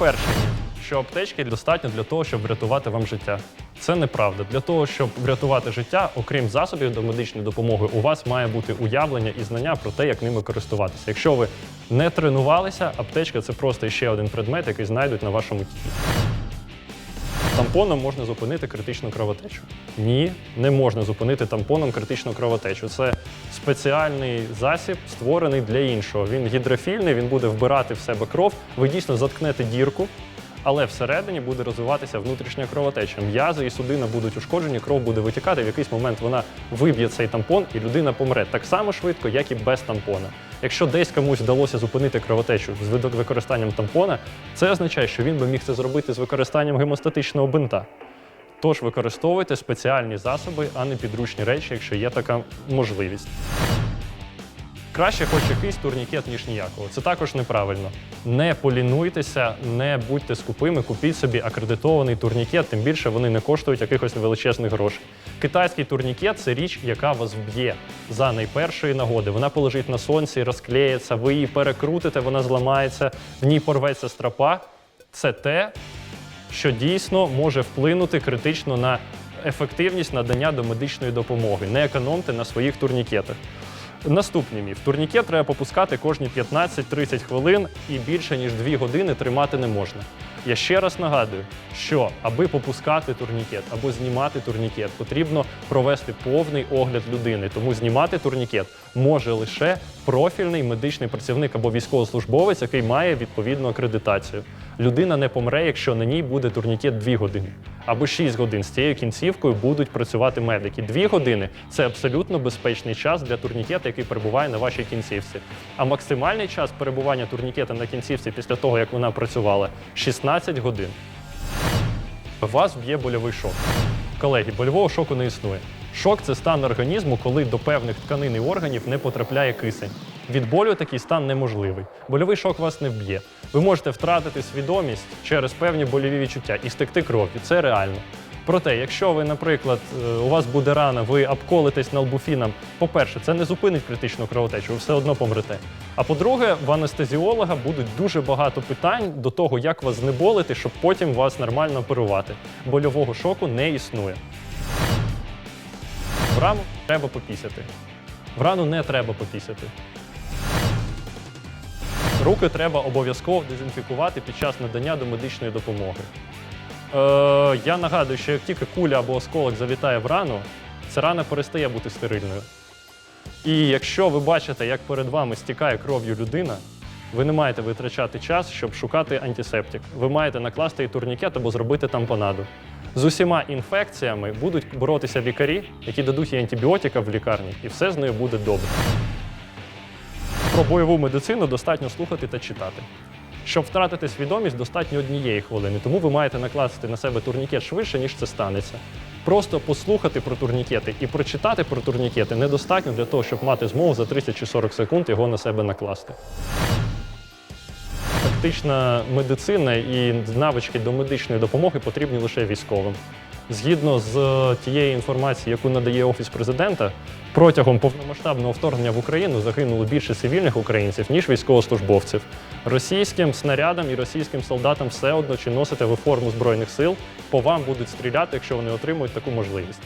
Міф, що аптечки достатньо для того, щоб врятувати вам життя. Це неправда. Для того, щоб врятувати життя, окрім засобів до медичної допомоги, у вас має бути уявлення і знання про те, як ними користуватися. Якщо ви не тренувалися, аптечка це просто ще один предмет, який знайдуть на вашому тілі. Тампоном можна зупинити критичну кровотечу. Ні, не можна зупинити тампоном критичну кровотечу. Це спеціальний засіб, створений для іншого. Він гідрофільний, він буде вбирати в себе кров. Ви дійсно заткнете дірку, але всередині буде розвиватися внутрішня кровотеча. М'язи і судина будуть ушкоджені, кров буде витікати. В якийсь момент вона виб'є цей тампон, і людина помре так само швидко, як і без тампона. Якщо десь комусь вдалося зупинити кровотечу з використанням тампона, це означає, що він би міг це зробити з використанням гемостатичного бинта. Тож використовуйте спеціальні засоби, а не підручні речі, якщо є така можливість. Краще хоч якийсь турнікет, ніж ніякого. Це також неправильно. Не полінуйтеся, не будьте скупими, купіть собі акредитований турнікет, тим більше вони не коштують якихось величезних грошей. Китайський турнікет це річ, яка вас вб'є за найпершої нагоди. Вона полежить на сонці, розклеїться, ви її перекрутите, вона зламається, в ній порветься стропа. Це те, що дійсно може вплинути критично на ефективність надання до медичної допомоги. Не економте на своїх турнікетах. Наступний міф. Турнікет треба попускати кожні 15-30 хвилин і більше ніж 2 години тримати не можна. Я ще раз нагадую, що аби попускати турнікет або знімати турнікет, потрібно провести повний огляд людини. Тому знімати турнікет може лише профільний медичний працівник або військовослужбовець, який має відповідну акредитацію. Людина не помре, якщо на ній буде турнікет 2 години або 6 годин. З цією кінцівкою будуть працювати медики. 2 години це абсолютно безпечний час для турнікета, який перебуває на вашій кінцівці. А максимальний час перебування турнікета на кінцівці після того, як вона працювала 16 годин. Вас б'є больовий шок. Колеги, больового шоку не існує. Шок це стан організму, коли до певних тканин і органів не потрапляє кисень. Від болю такий стан неможливий. Больовий шок вас не вб'є. Ви можете втратити свідомість через певні больові відчуття і стекти кров'ю. Це реально. Проте, якщо ви, наприклад, е, у вас буде рана, ви обколитесь налбуфіном, по-перше, це не зупинить критичну кровотечу, ви все одно помрете. А по-друге, в анестезіолога будуть дуже багато питань до того, як вас знеболити, щоб потім вас нормально оперувати. Больового шоку не існує. В рану треба попісяти. В рану не треба попісяти. Руки треба обов'язково дезінфікувати під час надання до медичної допомоги. Е, я нагадую, що як тільки куля або осколок залітає в рану, ця рана перестає бути стерильною. І якщо ви бачите, як перед вами стікає кров'ю людина, ви не маєте витрачати час, щоб шукати антисептик. Ви маєте накласти їй турнікет або зробити тампонаду. З усіма інфекціями будуть боротися лікарі, які дадуть їй антибіотика в лікарні, і все з нею буде добре. Про бойову медицину достатньо слухати та читати. Щоб втратити свідомість, достатньо однієї хвилини, тому ви маєте накласти на себе турнікет швидше, ніж це станеться. Просто послухати про турнікети і прочитати про турнікети недостатньо для того, щоб мати змогу за 30 чи 40 секунд його на себе накласти. Тактична медицина і навички до медичної допомоги потрібні лише військовим. Згідно з тією тієї інформації, яку надає Офіс президента, протягом повномасштабного вторгнення в Україну загинуло більше цивільних українців, ніж військовослужбовців. Російським снарядам і російським солдатам все одно чи носите ви форму Збройних сил, по вам будуть стріляти, якщо вони отримують таку можливість.